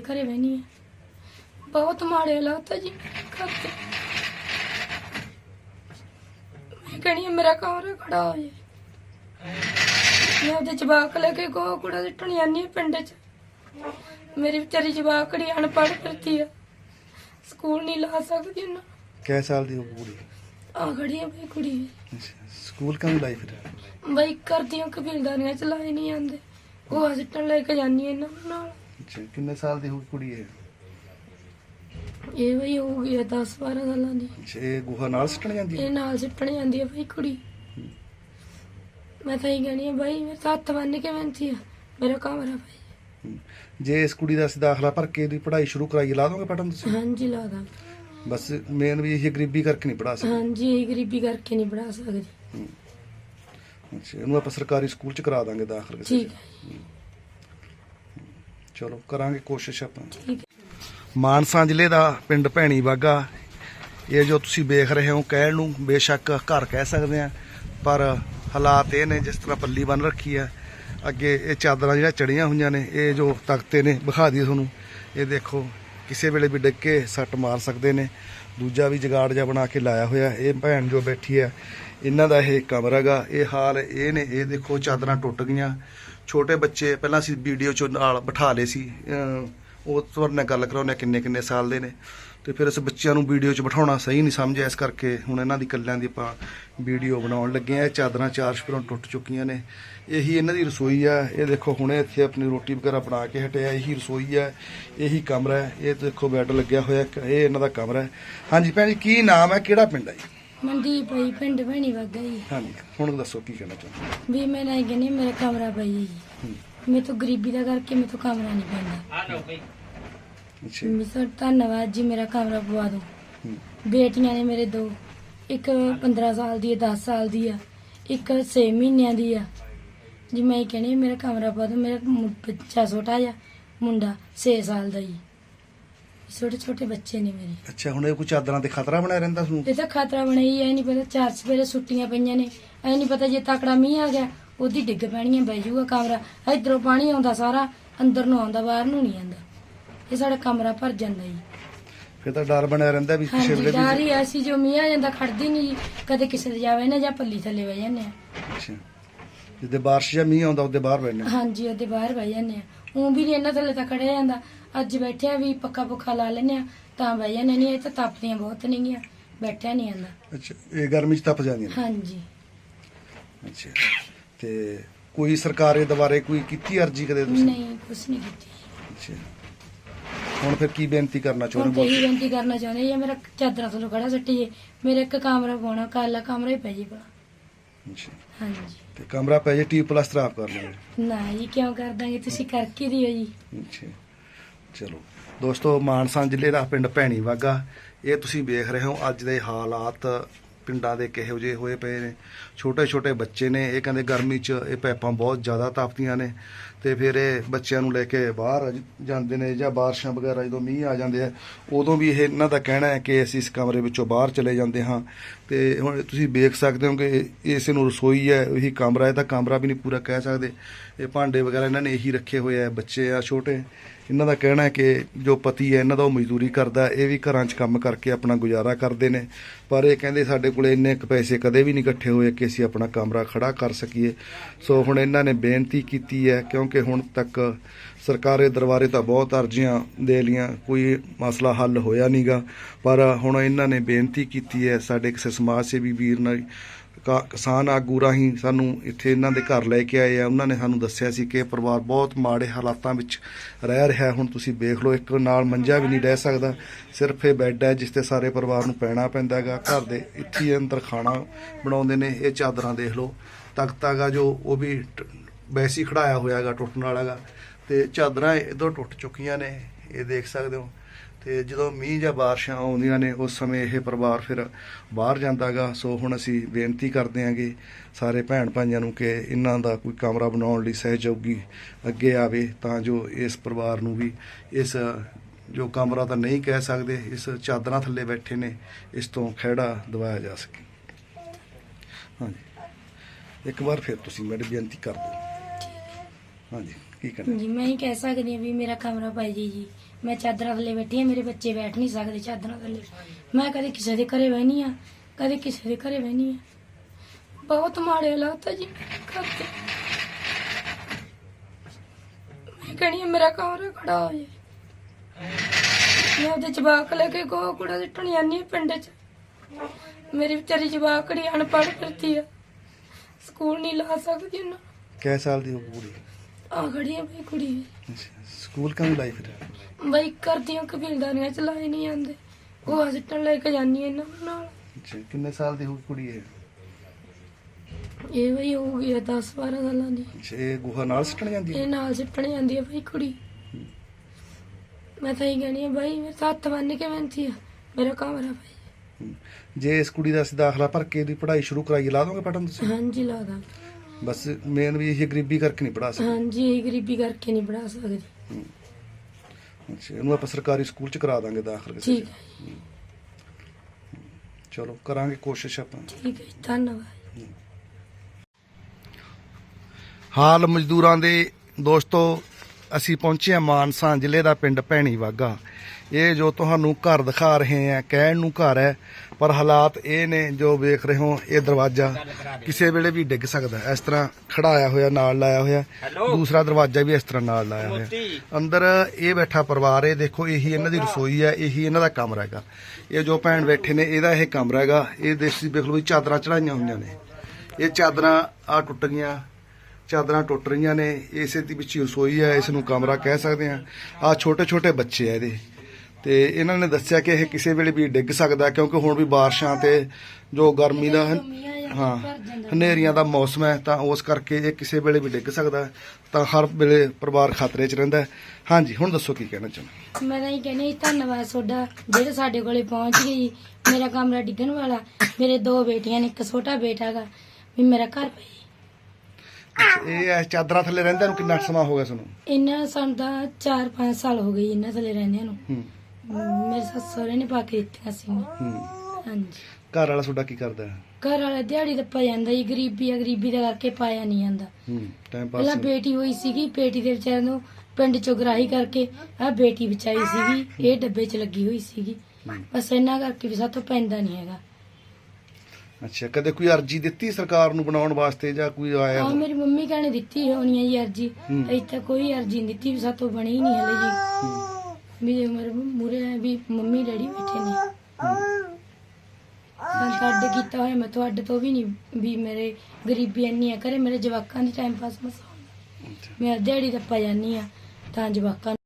ਘਰੇ ਬੈਣੀ ਹੈ ਬਹੁਤ ਮਾੜੇ ਹੈ ਜੀ ਘਰ ਦੇ। ਮੈਂ ਕਹਿੰਦੀ ਹਾਂ ਮੇਰਾ ਕਮਰਾ ਖੜਾ ਹੋ ਜਾਏ ਮੈਂ ਉਹਦੇ ਜਵਾਕ ਲੈ ਕੇ ਗੋ ਕੁੜਾ ਸਿੱਟਣ ਜਾਂਦੀ ਹਾਂ ਪਿੰਡ 'ਚ। ਮੇਰੀ ਵਿਚਾਰੀ ਜਵਾਕੜੀ ਅਨਪੜ੍ਹ ਫਿਰਦੀ ਆ। ਸਕੂਲ ਨਹੀਂ ਲਾ ਸਕਦੀ ਉਹਨਾਂ। ਕੈ ਸਾਲ ਦੀ ਹੋ ਕੁੜੀ? ਆ ਖੜੀ ਆ ਬਈ ਕੁੜੀ। ਅੱਛਾ, ਸਕੂਲ ਕਾਹਨੂੰ ਲਾਈ ਫਿਰ? ਬਈ ਕਰਦੀਆਂ ਕਬੀਲਦਾਰੀਆਂ ਚਲਾਏ ਨਹੀਂ ਜਾਂਦੇ। ਉਹ ਸਿੱਟਣ ਲੈ ਕੇ ਜਾਂਦੀ ਇਹਨਾਂ ਨੂੰ ਨਾਲ। ਅੱਛਾ ਕਿੰਨੇ ਸਾਲ ਦੀ ਹੋ ਕੁੜੀ ਇਹ? ਇਹ ਬਈ ਹੋ ਗਈ 10 12 ਸਾਲਾਂ ਦੀ। ਅੱਛਾ ਇਹ ਗੁਹਾ ਨਾਲ ਸੱਟਣ ਜਾਂਦੀ ਹੈ? ਇਹ ਨਾਲ ਸਿੱਟਣ ਜਾਂਦੀ ਆ ਬਈ ਕੁੜੀ। ਮੈਂ ਤਾਂ ਇਹ ਕਹਿਣੀ ਆ ਬਾਈ ਮੇਰੇ ਤਾਂ ਹੱਥ ਬੰਨ ਕੇ ਬੈਠੀ ਆ ਮੇਰਾ ਕਮਰਾ ਭਾਈ ਹੂੰ। ਜੇ ਇਸ ਕੁੜੀ ਦਾ ਅਸੀਂ ਦਾਖਲਾ ਭਰ ਕੇ ਦੀ ਪੜ੍ਹਾਈ ਸ਼ੁਰੂ ਕਰਾਈ ਲਾ ਦੋਗੇ ਪੜਨ ਤੁਸੀਂ? ਹਾਂਜੀ ਲਾ ਦਾਂ ਬਸ ਮੇਨ ਵੀ ਇਹ ਗਰੀਬੀ ਕਰਕੇ ਨਹੀਂ ਪੜਾ ਸਕਦੇ। ਹਾਂਜੀ ਇਹ ਗਰੀਬੀ ਕਰਕੇ ਨਹੀਂ ਪੜਾ ਸਕਦੀ। ਅੱਛਾ ਇਹਨੂੰ ਆਪਾਂ ਸਰਕਾਰੀ ਸਕੂਲ ਚ ਕਰਾ ਦਾਂਗੇ ਦਾਖਲ ਕਿਸੇ ਠੀਕ ਚ। ਹੈ। ਚਲੋ, ਕਰਾਂਗੇ ਕੋਸ਼ਿਸ਼ ਆਪਾਂ। ਮਾਨਸਾ ਜ਼ਿਲ੍ਹੇ ਦਾ ਪਿੰਡ ਭੈਣੀ ਬਾਗਾ। ਇਹ ਜੋ ਤੁਸੀਂ ਵੇਖ ਰਹੇ ਹੋ, ਕਹਿਣ ਨੂੰ ਬੇਸ਼ੱਕ ਘਰ ਕਹਿ ਸਕਦੇ ਆ ਪਰ ਹਾਲਾਤ ਇਹ ਨੇ, ਜਿਸ ਤਰ੍ਹਾਂ ਪੱਲੀ ਬੰਨ ਰੱਖੀ ਆ ਅੱਗੇ ਇਹ ਚਾਦਰਾਂ ਜਿਹੜਾ ਚੜੀਆਂ ਹੋਈਆਂ ਨੇ, ਇਹ ਜੋ ਤਖਤੇ ਨੇ, ਵਿਖਾ ਦਈਏ ਤੁਹਾਨੂੰ। ਇਹ ਦੇਖੋ, ਕਿਸੇ ਵੇਲੇ ਵੀ ਡਿੱਗ ਕੇ ਸੱਟ ਮਾਰ ਸਕਦੇ ਨੇ। ਦੂਜਾ ਵੀ ਜਗਾੜ ਜਿਹਾ ਬਣਾ ਕੇ ਲਾਇਆ ਹੋਇਆ, ਇਹ ਭੈਣ ਜੋ ਬੈਠੀ ਆ ਇਹਨਾਂ ਦਾ ਇਹ ਕਮਰਾ ਗਾ। ਇਹ ਹਾਲ ਇਹ ਨੇ, ਇਹ ਦੇਖੋ, ਚਾਦਰਾਂ ਟੁੱਟ ਗਈਆਂ। ਛੋਟੇ ਬੱਚੇ ਪਹਿਲਾਂ ਅਸੀਂ ਵੀਡੀਓ ਚ ਨਾਲ ਬਿਠਾ ਲਏ ਸੀ ਉਹ ਤੁਹਾਡੇ ਨਾਲ ਗੱਲ ਕਰਾਉਂਦੇ ਕਿੰਨੇ ਕਿੰਨੇ ਸਾਲ ਦੇ ਨੇ। ਤੇ ਫਿਰ ਇਸ ਬੱਚਿਆਂ ਨੂੰ ਵੀਡੀਓ 'ਚ ਬਿਠਾਉਣਾ ਸਹੀ ਨਹੀਂ ਸਮਝਿਆ, ਇਸ ਕਰਕੇ ਹੁਣ ਇਹਨਾਂ ਦੀ ਕੱਲਿਆਂ ਦੀ ਆਪਾਂ ਵੀਡੀਓ ਬਣਾਉਣ ਲੱਗੇ ਆ ਇਹ ਚਾਦਰਾਂ ਚਾਰ ਸ਼ਪਰੋਂ ਟੁੱਟ ਚੁੱਕੀਆਂ ਨੇ। ਇਹੀ ਇਹਨਾਂ ਦੀ ਰਸੋਈ ਆ। ਇਹ ਦੇਖੋ ਹੁਣੇ ਇੱਥੇ ਆਪਣੀ ਰੋਟੀ ਵਗੈਰਾ ਬਣਾ ਕੇ ਹਟਿਆ। ਇਹੀ ਰਸੋਈ ਆ, ਇਹੀ ਕਮਰਾ ਹੈ। ਇਹ ਦੇਖੋ ਬੈੱਡ ਲੱਗਿਆ ਹੋਇਆ ਇਹ ਇਹਨਾਂ ਦਾ ਕਮਰਾ ਹੈ। ਹਾਂਜੀ ਭੈਣ ਜੀ, ਕੀ ਨਾਮ ਹੈ? ਕਿਹੜਾ ਪਿੰਡ ਹੈ ਜੀ? ਮਨਦੀਪ ਭਾਈ ਪਿੰਡ ਭੈਣੀ ਵਗਾ ਜੀ। ਹਾਂਜੀ ਹੁਣ ਦੱਸੋ ਕੀ ਕਹਿਣਾ ਚਾਹੁੰਦੇ ਵੀ ਮੈਂ ਨਹੀਂ ਕਹਿੰਦੀ ਮੇਰਾ ਕਮਰਾ ਪਈ ਜੀ। ਹੂੰ। ਮੈਂ ਤਾਂ ਗਰੀਬੀ ਦਾ ਕਰਕੇ ਮੈਂ ਤਾਂ ਕਮਰਾ ਨਹੀਂ ਪੈਂਦਾ ਅੱਛਾ। ਵੀ ਸਰ ਧੰਨਵਾਦ ਜੀ ਮੇਰਾ ਕਮਰਾ ਪਵਾ ਦਿਓ। ਹੂੰ। ਬੇਟੀਆਂ ਨੇ ਮੇਰੇ ਦੋ। ਇੱਕ 15 ਸਾਲ ਦੀ ਹੈ 10 ਸਾਲ ਦੀ ਆ ਇੱਕ 6 ਮਹੀਨਿਆਂ ਦੀ ਆ ਜੀ ਮੈਂ ਇਹ ਕਹਿੰਦੀ ਮੇਰਾ ਕਮਰਾ ਪਾ ਦਿਓ। ਮੇਰਾ ਮੁੰ- ਬੱਚਾ ਛੋਟਾ ਜਿਹਾ ਮੁੰਡਾ 6 ਸਾਲ ਦਾ ਜੀ। ਛੋਟੇ ਛੋਟੇ ਬੱਚੇ ਨੇ ਮੇਰੇ। ਅੱਛਾ ਹੁਣ ਇਹ ਕੋਈ ਚਾਦਰਾਂ ਤੇ ਖਤਰਾ ਬਣਿਆ ਰਹਿੰਦਾ ਤੁਹਾਨੂੰ? ਇਹ ਤਾਂ ਖਤਰਾ ਬਣਾਈ ਐ ਨਹੀਂ ਪਤਾ ਚਾਰ ਸਵੇਰੇ ਛੁੱਟੀਆਂ ਪਈਆਂ ਨੇ। ਐ ਨਹੀਂ ਪਤਾ ਜੇ ਤਕੜਾ ਮੀਂਹ ਆ ਗਿਆ ਉਹਦੀ ਡਿੱਗ ਪੈਣੀ ਹੈ ਬਹਿ ਜਾਊਗਾ ਕਮਰਾ। ਇਧਰੋਂ ਪਾਣੀ ਆਉਂਦਾ ਸਾਰਾ ਅੰਦਰ ਨੂੰ ਆਉਂਦਾ ਬਾਹਰ ਨੂੰ ਨਹੀਂ ਆਉਂਦਾ। ਇਹ ਸਾਡਾ ਕਮਰਾ ਭਰ ਜਾਂਦਾ ਜੀ। ਫਿਰ ਤਾਂ ਡਰ ਬਣਿਆ ਰਹਿੰਦਾ ਵੀ ਕਿਸੇ ਹਾਂਜੀ ਵੇਲੇ ਡਰ ਵੀ ਹੀ ਐਸੀ ਜੋ ਮੀਂਹ ਆ ਜਾਂਦਾ ਖੜਦੀ ਨਹੀਂ ਜੀ। ਕਦੇ ਕਿਸੇ ਦੇ ਜਾਵੇ ਨਾ ਜਾਂ ਪੱਲੀ ਥੱਲੇ ਬਹਿ ਜਾਂਦੇ ਆ ਅੱਛਾ। ਜਿੱਦੇ ਬਾਰਿਸ਼ ਜਾਂ ਮੀਂਹ ਆਉਂਦਾ ਉਹਦੇ ਬਾਹਰ ਬੈਠਣਾ ਹਾਂਜੀ ਉਹਦੇ ਬਾਹਰ ਬਹਿ ਜਾਂਦੇ ਆ ਉਹ ਵੀ ਨਹੀਂ ਇਹਨਾਂ ਥੱਲੇ ਤਾਂ ਖੜਿਆ ਜਾਂਦਾ। ਅੱਜ ਬੈਠਿਆ ਵੀ ਪੱਕਾ ਪੁੱਖਾ ਲਾ ਲੈਨੇ ਆ ਤਾਂ ਬਹਿ ਜਾਂਦੇ ਨਹੀਂ ਇਹ ਤਾਂ ਤਪਦੀਆਂ ਬਹੁਤ ਨੇਗੀਆਂ ਬੈਠਿਆ ਨਹੀਂ ਜਾਂਦਾ। ਅੱਛਾ ਇਹ ਗਰਮੀ ਚ ਤਪ ਜਾਂਦੀਆਂ ਨੇ? ਹਾਂਜੀ। ਅੱਛਾ ਤੇ ਕੋਈ ਸਰਕਾਰ ਦੇ ਦੁਆਰੇ ਕੋਈ ਕੀਤੀ ਅਰਜੀ ਕਦੇ ਤੁਸੀਂ? ਨਹੀਂ ਕੁਛ ਨਹੀਂ ਕੀਤੀ। ਅੱਛਾ। ਹੁਣ ਫਿਰ ਕੀ ਬੇਨਤੀ ਕਰਨਾ ਹੁਣ ਚਾਹੁੰਦੇ ਤੇ ਹੋ ਇਹੀ ਬੇਨਤੀ ਕਰਨਾ ਚਾਹੁੰਦੇ ਜੇ ਮੇਰਾ ਚਾਦਰਾਂ ਤੋਂ ਖੜਾ ਸੱਟੀ ਜੇ ਮੇਰੇ ਇੱਕ ਕਮਰਾ ਪਾਉਣਾ ਕਾਲਾ ਕਮਰਾ ਹੀ ਪੈ ਜੀ ਭਲਾ। ਅੱਛਾ। ਹਾਂਜੀ। ਤੇ ਕਮਰਾ ਪੈ ਜੇ ਟੀ ਪਲਸਤਰ ਆਪ ਕਰ ਲਓ ਨਾ ਜੀ ਕਿਉਂ ਕਰ ਦਾਂਗੇ? ਤੁਸੀਂ ਕਰਕੇ ਦਿਓ ਜੀ। ਅੱਛਾ। ਚਲੋ। ਦੋਸਤੋ, ਮਾਨਸਾ ਜ਼ਿਲ੍ਹੇ ਦਾ ਪਿੰਡ ਭੈਣੀ ਵਾਗਾ। ਇਹ ਤੁਸੀਂ ਵੇਖ ਰਹੇ ਹੋ, ਅੱਜ ਦੇ ਹਾਲਾਤ ਪਿੰਡਾਂ ਦੇ ਕਿਹੋ ਜਿਹੇ ਹੋਏ ਪਏ ਨੇ। ਛੋਟੇ ਛੋਟੇ ਬੱਚੇ ਨੇ। ਇਹ ਕਹਿੰਦੇ ਗਰਮੀ 'ਚ ਇਹ ਪੈਪਾਂ ਬਹੁਤ ਜ਼ਿਆਦਾ ਤਪਦੀਆਂ ਨੇ। ਤੇ ਫਿਰ ਇਹ ਬੱਚਿਆਂ ਨੂੰ ਲੈ ਕੇ ਬਾਹਰ ਜਾਂਦੇ ਨੇ ਜਾਂ ਬਾਰਿਸ਼ਾਂ ਵਗੈਰਾ ਜਦੋਂ ਮੀਂਹ ਆ ਜਾਂਦੇ ਆ, ਉਦੋਂ ਵੀ ਇਹ ਇਹਨਾਂ ਦਾ ਕਹਿਣਾ ਹੈ ਕਿ ਅਸੀਂ ਇਸ ਕਮਰੇ ਵਿੱਚੋਂ ਬਾਹਰ ਚਲੇ ਜਾਂਦੇ ਹਾਂ। ਤੇ ਹੁਣ ਤੁਸੀਂ ਵੇਖ ਸਕਦੇ ਹੋ ਕਿ ਇਸ ਨੂੰ ਰਸੋਈ ਹੈ, ਇਹੀ ਕਮਰਾ ਹੈ। ਤਾਂ ਕਮਰਾ ਵੀ ਨਹੀਂ ਪੂਰਾ ਕਹਿ ਸਕਦੇ। ਇਹ ਭਾਂਡੇ ਵਗੈਰਾ ਇਹਨਾਂ ਨੇ ਇਹੀ ਰੱਖੇ ਹੋਏ ਆ, ਬੱਚੇ ਆ, ਛੋਟੇ। ਇਹਨਾਂ ਦਾ ਕਹਿਣਾ ਹੈ ਕਿ ਜੋ ਪਤੀ ਹੈ, ਇਹਨਾਂ ਦਾ ਉਹ ਮਜ਼ਦੂਰੀ ਕਰਦਾ ਇਹ ਵੀ ਘਰਾਂ 'ਚ ਕੰਮ ਕਰਕੇ ਆਪਣਾ ਗੁਜ਼ਾਰਾ ਕਰਦੇ ਨੇ। ਪਰ ਇਹ ਕਹਿੰਦੇ ਸਾਡੇ ਕੋਲ ਇੰਨੇ ਕੁ ਪੈਸੇ ਕਦੇ ਵੀ ਨਹੀਂ ਇਕੱਠੇ ਹੋਏ ਕਿ ਅਸੀਂ ਆਪਣਾ ਕਮਰਾ ਖੜਾ ਕਰ ਸਕੀਏ। ਸੋ ਹੁਣ ਇਹਨਾਂ ਨੇ ਬੇਨਤੀ ਕੀਤੀ ਹੈ, ਕਿਉਂਕਿ ਹੁਣ ਤੱਕ ਸਰਕਾਰੇ ਦਰਬਾਰੇ ਤਾਂ ਬਹੁਤ ਅਰਜ਼ੀਆਂ ਦੇ ਲੀਆਂ ਕੋਈ ਮਸਲਾ ਹੱਲ ਹੋਇਆ ਨਹੀਂਗਾ ਪਰ ਹੁਣ ਇਹਨਾਂ ਨੇ ਬੇਨਤੀ ਕੀਤੀ ਹੈ, ਸਾਡੇ ਕਿਸੇ ਸਮਾਜ ਸੇਵੀ ਵੀਰ ਨਾਲ ਕਿਸਾਨ ਆਗੂ ਰਾਹੀਂ ਸਾਨੂੰ ਇੱਥੇ ਇਹਨਾਂ ਦੇ ਘਰ ਲੈ ਕੇ ਆਏ ਆ। ਉਹਨਾਂ ਨੇ ਸਾਨੂੰ ਦੱਸਿਆ ਸੀ ਕਿ ਇਹ ਪਰਿਵਾਰ ਬਹੁਤ ਮਾੜੇ ਹਾਲਾਤਾਂ ਵਿੱਚ ਰਹਿ ਰਿਹਾ। ਹੁਣ ਤੁਸੀਂ ਵੇਖ ਲਓ, ਇੱਕ ਨਾਲ ਮੰਜਾ ਵੀ ਨਹੀਂ ਰਹਿ ਸਕਦਾ। ਸਿਰਫ ਇਹ ਬੈੱਡ ਹੈ ਜਿਸ ਤੇ ਸਾਰੇ ਪਰਿਵਾਰ ਨੂੰ ਪੈਣਾ ਪੈਂਦਾ ਹੈਗਾ। ਘਰ ਦੇ ਇੱਥੇ ਅੰਦਰ ਖਾਣਾ ਬਣਾਉਂਦੇ ਨੇ, ਇਹ ਚਾਦਰਾਂ ਦੇਖ ਲਓ। ਤਖਤਾ ਜੋ, ਉਹ ਵੀ ਵੈਸੀ ਖੜਾਇਆ ਹੋਇਆ ਹੈਗਾ, ਟੁੱਟਣ ਵਾਲਾ ਗਾ ਤੇ ਚਾਦਰਾਂ ਇਧਰੋਂ ਟੁੱਟ ਚੁੱਕੀਆਂ ਨੇ, ਇਹ ਦੇਖ ਸਕਦੇ ਹੋ। ਤੇ ਜਦੋਂ ਮੀਂਹ ਜਾਂ ਬਾਰਿਸ਼ਾਂ ਆਉਂਦੀਆਂ ਨੇ ਉਸ ਸਮੇਂ ਇਹ ਪਰਿਵਾਰ ਫਿਰ ਬਾਹਰ ਜਾਂਦਾਗਾ ਸੋ ਹੁਣ ਅਸੀਂ ਬੇਨਤੀ ਕਰਦੇ ਹਾਂਗੇ ਸਾਰੇ ਭੈਣ ਭਾਈਆਂ ਨੂੰ ਕਿ ਇਹਨਾਂ ਦਾ ਕੋਈ ਕਮਰਾ ਬਣਾਉਣ ਲਈ ਸਹਿਯੋਗੀ ਅੱਗੇ ਆਵੇ ਤਾਂ ਜੋ ਇਸ ਪਰਿਵਾਰ ਨੂੰ ਵੀ ਇਸ ਜੋ ਕਮਰਾ ਤਾਂ ਨਹੀਂ ਕਹਿ ਸਕਦੇ ਇਸ ਚਾਦਰਾਂ ਥੱਲੇ ਬੈਠੇ ਨੇ ਇਸ ਤੋਂ ਖਿਹੜਾ ਦਵਾਇਆ ਜਾ ਸਕੇ। ਹਾਂਜੀ। ਇੱਕ ਵਾਰ ਫਿਰ ਤੁਸੀਂ ਮੇਰੀ ਬੇਨਤੀ ਕਰ ਦਿਓ। ਹਾਂਜੀ। ਕੀ ਕਹਿਣਾ ਜੀ ਮੈਂ ਹੀ ਕਹਿ ਸਕਦੀ ਹਾਂ ਵੀ ਮੇਰਾ ਕਮਰਾ ਪਾਈ ਜੀ ਜੀ ਮੈਂ ਚਾਦਰਾਂ ਥੱਲੇ ਬੈਠੀ ਆ ਮੇਰੇ ਬੱਚੇ ਬੈਠ ਨਹੀਂ ਸਕਦੇ ਚਾਦਰਾਂ ਥੱਲੇ। ਮੈਂ ਕਦੇ ਕਿਸੇ ਦੇ ਘਰੇ ਬਹਿਨੀ ਆ ਕਦੇ ਕਿਸੇ ਦੇ ਘਰੇ ਬਹਿਨੀ ਆ। ਬਹੁਤ ਮਾੜੇ ਹਾਲਾਤ ਆ ਜੀ ਮੇਰੇ ਘਰ ਦੇ। ਮੈਂ ਕਹਿੰਦੀ ਹਾਂ ਮੇਰਾ ਕਮਰਾ ਖੜਾ ਹੋ ਜਾਏ। ਮੈਂ ਉਹਦੇ ਜਵਾਕ ਲੈ ਕੇ ਗੋ ਕੁੜਾ ਸਿੱਟਣ ਜਾਂਦੀ ਹਾਂ ਪਿੰਡ 'ਚ। ਮੇਰੀ ਵਿਚਾਰੀ ਜਵਾਕੜੀ ਅਨਪੜ੍ਹ ਫਿਰਦੀ ਆ ਸਕੂਲ ਨਹੀਂ ਲਾ ਸਕਦੀ ਉਹਨੂੰ ਕੈ ਸਾਲ ਦੀ ਹੋ ਕੁੜੀ ਆ ਖੜੀ ਆ ਬਈ ਕੁੜੀ। ਸਕੂਲ ਕਿਉਂ ਲਾਈ ਫਿਰ? ਬਈ ਕਰਦੀਆਂ ਕਬੀਲਦਾਰੀਆਂ ਚਲਾਏ ਨਹੀਂ ਜਾਂਦੇ। ਉਹ ਸਿੱਟਣ ਲੈ ਕੇ ਜਾਂਦੀ ਆ ਇਹਨਾਂ ਨਾਲ। ਅੱਛਾ ਕਿੰਨੇ ਸਾਲ ਦੀ ਹੋ ਕੁੜੀ ਇਹ? ਇਹ ਬਈ ਹੋ ਗਈ 10 12 ਸਾਲਾਂ ਦੀ। ਅੱਛਾ ਇਹ ਗੁਹਾ ਨਾਲ ਸਿੱਟਣ ਜਾਂਦੀ ਇਹ ਹੈ ਨਾਲ ਸਿੱਟਣ ਜਾਂਦੀ ਆ ਬਈ ਕੁੜੀ। ਮੈਂ ਤਾਂ ਇਹ ਕਹਿਣੀ ਆ ਬਈ ਮੇਰੇ ਤਾਂ ਹੱਥ ਬੰਨ ਕੇ ਬੈਠੀ ਆ ਮੇਰਾ ਕਮਰਾ ਭਾਈ ਜੇ ਇਸ ਕੁੜੀ ਦਾ ਅਸੀਂ ਦਾਖਲਾ ਭਰ ਕੇ ਦੀ ਪੜ੍ਹਾਈ ਸ਼ੁਰੂ ਕਰਾਈਏ ਲਾ ਦੋਗੇ ਪੜਨ ਤੁਸੀਂ? ਹਾਂਜੀ ਲਾ ਦਾਂ ਬਸ ਮੇਨ ਵੀ ਇਹ ਗਰੀਬੀ ਕਰਕੇ ਨਹੀਂ ਪੜਾ ਸਕਦੇ। ਹਾਂਜੀ ਇਹ ਗਰੀਬੀ ਕਰਕੇ ਨਹੀਂ ਪੜਾ ਸਕਦੀ। ਅੱਛਾ ਇਹਨੂੰ ਆਪਾਂ ਸਰਕਾਰੀ ਸਕੂਲ ਚ ਕਰਾ ਦਾਂਗੇ ਦਾਖਲ ਕਿਸੇ ਠੀਕ ਚ। ਹੈ ਚਲੋ ਕਰਾਂਗੇ ਕੋਸ਼ਿਸ਼ ਆਪਾਂ। ਠੀਕ ਹੈ ਜੀ, ਧੰਨਵਾਦ। ਹਾਲ ਮਜ਼ਦੂਰਾਂ ਦੇ ਦੋਸਤੋ ਅਸੀਂ ਪਹੁੰਚੇ ਹਾਂ ਮਾਨਸਾ ਜ਼ਿਲ੍ਹੇ ਦਾ ਪਿੰਡ ਭੈਣੀ ਵਾਗਾ। ਇਹ ਜੋ ਤੁਹਾਨੂੰ ਘਰ ਦਿਖਾ ਰਹੇ ਆ ਕਹਿਣ ਨੂੰ ਘਰ ਹੈ ਪਰ ਹਾਲਾਤ ਇਹ ਨੇ ਜੋ ਵੇਖ ਰਹੇ ਹੋ ਇਹ ਦਰਵਾਜ਼ਾ ਕਿਸੇ ਵੇਲੇ ਵੀ ਡਿੱਗ ਸਕਦਾ। ਇਸ ਤਰ੍ਹਾਂ ਖੜਾਇਆ ਹੋਇਆ ਨਾਲ ਲਾਇਆ ਹੋਇਆ। ਦੂਸਰਾ ਦਰਵਾਜ਼ਾ ਵੀ ਇਸ ਤਰ੍ਹਾਂ ਨਾਲ ਲਾਇਆ ਹੋਇਆ। ਅੰਦਰ ਇਹ ਬੈਠਾ ਪਰਿਵਾਰ ਇਹ ਦੇਖੋ ਇਹੀ ਇਹਨਾਂ ਦੀ ਰਸੋਈ ਹੈ ਇਹੀ ਇਹਨਾਂ ਦਾ ਕਮਰਾ ਹੈਗਾ। ਇਹ ਜੋ ਭੈਣ ਬੈਠੇ ਨੇ ਇਹਦਾ ਇਹ ਕਮਰਾ ਹੈਗਾ। ਇਹ ਦੇਸੀ ਦੇਖ ਲਓ ਚਾਦਰਾਂ ਚੜਾਈਆਂ ਹੋਈਆਂ ਨੇ। ਇਹ ਚਾਦਰਾਂ ਆ ਟੁੱਟ ਗਈਆਂ। ਚਾਦਰਾਂ ਟੁੱਟ ਰਹੀਆਂ ਨੇ ਇਸੇ ਦੀ ਵਿੱਚ ਰਸੋਈ ਹੈ ਇਸ ਨੂੰ ਕਮਰਾ ਕਹਿ ਸਕਦੇ ਆ ਆ ਛੋਟੇ ਛੋਟੇ ਬੱਚੇ ਆ ਇਹਦੇ। ਤੇ ਇਹਨਾਂ ਨੇ ਦੱਸਿਆ ਕਿ ਇਹ ਕਿਸੇ ਵੇਲੇ ਵੀ ਡਿੱਗ ਸਕਦਾ ਕਿਉਂਕਿ ਹੁਣ ਵੀ ਬਾਰਿਸ਼ਾਂ ਤੇ ਜੋ ਗਰਮੀ ਦਾ ਹਾਂ ਹਨੇਰੀਆਂ ਦਾ ਮੌਸਮ ਹੈ ਤਾਂ ਉਸ ਕਰਕੇ ਇਹ ਕਿਸੇ ਵੇਲੇ ਵੀ ਡਿੱਗ ਸਕਦਾ। ਤਾਂ ਹਰ ਵੇਲੇ ਪਰਿਵਾਰ ਖਤਰੇ 'ਚ ਰਹਿੰਦਾ। ਹਾਂਜੀ ਹੁਣ ਦੱਸੋ ਕੀ ਕਹਿਣਾ ਚਾਹੁੰਦੇ ਮੈਂ ਤਾਂ ਇਹ ਕਹਿੰਦੀ ਧੰਨਵਾਦ ਤੁਹਾਡਾ ਜਿਹੜੇ ਸਾਡੇ ਕੋਲੇ ਪਹੁੰਚ ਗਏ ਮੇਰਾ ਕਮਰਾ ਡਿੱਗਣ ਵਾਲਾ ਮੇਰੇ ਦੋ ਬੇਟੀਆਂ ਨੇ ਇੱਕ ਛੋਟਾ ਬੇਟਾ ਗਾ ਵੀ ਮੇਰਾ ਘਰ ਪਈ। ਇਹ ਇਸ ਚਾਦਰਾਂ ਥੱਲੇ ਰਹਿੰਦਿਆਂ ਨੂੰ ਕਿੰਨਾ ਕੁ ਸਮਾਂ ਹੋ ਗਿਆ ਤੁਹਾਨੂੰ? ਇਹਨਾਂ ਸਾਨੂੰ ਤਾਂ 4-5 ਸਾਲ ਹੋ ਗਏ ਜੀ ਇਹਨਾਂ ਥੱਲੇ ਰਹਿੰਦਿਆਂ ਨੂੰ। ਹੂੰ। ਮੇਰੇ ਸੱਸ ਸਹੁਰੇ ਨੇ ਪਾ ਕੇ ਦਿੱਤੀਆਂ ਸੀ ਹੂੰ। ਹਾਂਜੀ। ਘਰ ਵਾਲਾ ਤੁਹਾਡਾ ਕੀ ਕਰਦਾ? ਹੈ ਘਰ ਵਾਲਾ ਦਿਹਾੜੀ ਦੱਪਾ ਜਾਂਦਾ ਜੀ ਗਰੀਬੀ ਆ ਗਰੀਬੀ ਦਾ ਕਰਕੇ ਪਾਇਆ ਨਹੀਂ ਜਾਂਦਾ। ਹੂੰ ਟਾਈਮ ਪਹਿਲਾਂ ਪਾਸ ਬੇਟੀ ਹੋਈ ਸੀਗੀ ਬੇਟੀ ਦੇ ਵਿਚਾਰੇ ਨੂੰ ਪਿੰਡ ਚੋਂ ਗਰਾਹੀ ਕਰਕੇ ਆ ਬੇਟੀ ਬਚਾਈ ਸੀਗੀ ਇਹ ਡੱਬੇ 'ਚ ਲੱਗੀ ਹੋਈ ਸੀਗੀ। ਬਸ ਇਹਨਾਂ ਕਰਕੇ ਵੀ ਸਾਥੋਂ ਪੈਂਦਾ ਨਹੀਂ ਹੈਗਾ। ਅੱਛਾ ਕਦੇ ਕੋਈ ਅਰਜੀ ਦਿੱਤੀ ਸਰਕਾਰ ਨੂੰ ਬਣਾਉਣ ਵਾਸਤੇ ਜਾਂ ਕੋਈ ਆਇਆ ਆ ਮੇਰੀ ਮੰਮੀ ਕਹਿੰਦੇ ਦਿੱਤੀ ਹੋਣੀ ਹੈ ਜੀ ਅਰਜੀ। ਹੂੰ। ਤੱਕ ਕੋਈ ਅਰਜੀ ਨਹੀਂ ਦਿੱਤੀ ਵੀ ਸਾਥੋਂ ਬਣੀ ਹੀ ਨਹੀਂ ਹਲੇ ਜੀ। ਹੂੰ, ਵੀ ਮੇਰੇ ਮੂਰੇ ਵੀ ਮੰਮੀ ਡੈਡੀ ਬੈਠੇ ਨੇ। ਹੂੰ। ਮੈਂ ਤੁਹਾਡੇ ਕੀਤਾ ਹੋਇਆ ਮੈਂ ਤੁਹਾਡੇ ਤੋਂ ਵੀ ਨਹੀਂ ਵੀ ਮੇਰੇ ਗਰੀਬੀ ਇੰਨੀ ਆ। ਕਰੇ ਮੇਰੇ ਜਵਾਕਾਂ ਦੀ ਟਾਈਮ ਪਾਸ ਮਸਾ ਮੈਂ ਦਿਹਾੜੀ ਦੱਪਾ ਜਾਨੀ ਆ ਤਾਂ ਜਵਾਕਾਂ